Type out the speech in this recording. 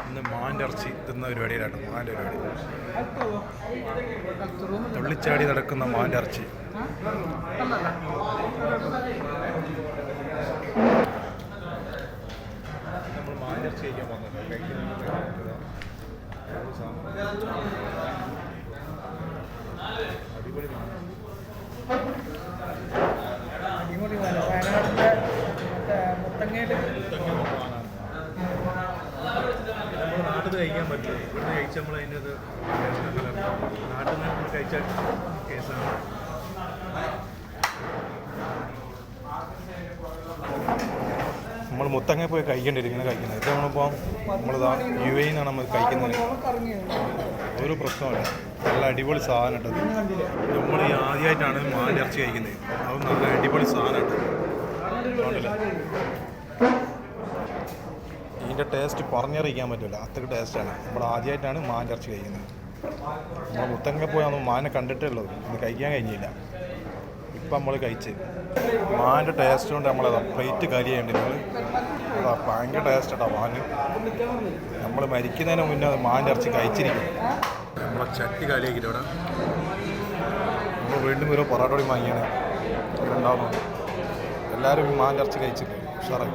ഇന്ന് മാന്റെ ഇറച്ചി തിന്ന പരിപാടിയിലാട്ടോ മാന്റെ പരിപാടി. തുള്ളിച്ചാടി നടക്കുന്ന മാന്റെ ഇറച്ചി. നമ്മൾ മാന്റെ ഇറച്ചി കഴിക്കാൻ വന്നിട്ടുണ്ട് അടിപൊളി നമ്മൾ നാട്ടിൽ കഴിക്കാൻ പറ്റില്ല ഇവിടെ കഴിച്ച നമ്മൾ അതിന്റെ അത് നാട്ടിൽ നിന്ന് നമ്മൾ കഴിച്ച കേസാണ്. നമ്മൾ മുത്തങ്ങ പോയി കഴിക്കേണ്ടി വരും ഇങ്ങനെ കഴിക്കുന്നത് ഇത് നമ്മളിപ്പോൾ നമ്മളിതാ യു എയിൽ നിന്നാണ് നമ്മൾ കഴിക്കുന്നത്. ഒരു പ്രശ്നമില്ല നല്ല അടിപൊളി സാധനം ഇട്ടത് നമ്മൾ ഈ ആദ്യമായിട്ടാണ് മാന്റെ ഇറച്ചി കഴിക്കുന്നത്. അത് നല്ല അടിപൊളി സാധനം ഇട്ടത് അതുകൊണ്ടല്ലേ? ഇതിന്റെ ടേസ്റ്റ് പറഞ്ഞറിയിക്കാൻ പറ്റില്ല. അത്രയ്ക്ക് ടേസ്റ്റാണ്. നമ്മൾ ആദ്യമായിട്ടാണ് മാൻ ഇറച്ചി കഴിക്കുന്നത് നമ്മൾ മുത്തങ്ങ പോയി നമ്മൾ മാനെ കണ്ടിട്ടേ ഉള്ളൂ. ഇത് കഴിക്കാൻ കഴിഞ്ഞില്ല. ഇപ്പം നമ്മൾ കഴിച്ച്. മാന്റെ ടേസ്റ്റ് കൊണ്ട് നമ്മളത് പ്ലേറ്റ് കരിയുണ്ട് നിങ്ങൾ അതാ ഭയങ്കര ടേസ്റ്റ് കേട്ടോ മാന്. നമ്മൾ മരിക്കുന്നതിന് മുന്നേ അത് മാന്റെ ഇറച്ചി കഴിച്ചിരിക്കും നമ്മളെ ചട്ടി കാലിയാക്കിയിട്ട് ഇവിടെ. നമ്മൾ വീണ്ടും ഒരു പൊറാട്ടോടി വാങ്ങിയാണ്. ഇവിടെ ഉണ്ടാവുന്നു എല്ലാവരും മാൻ ഇറച്ചി കഴിച്ചില്ലേ? ഉഷാറായി.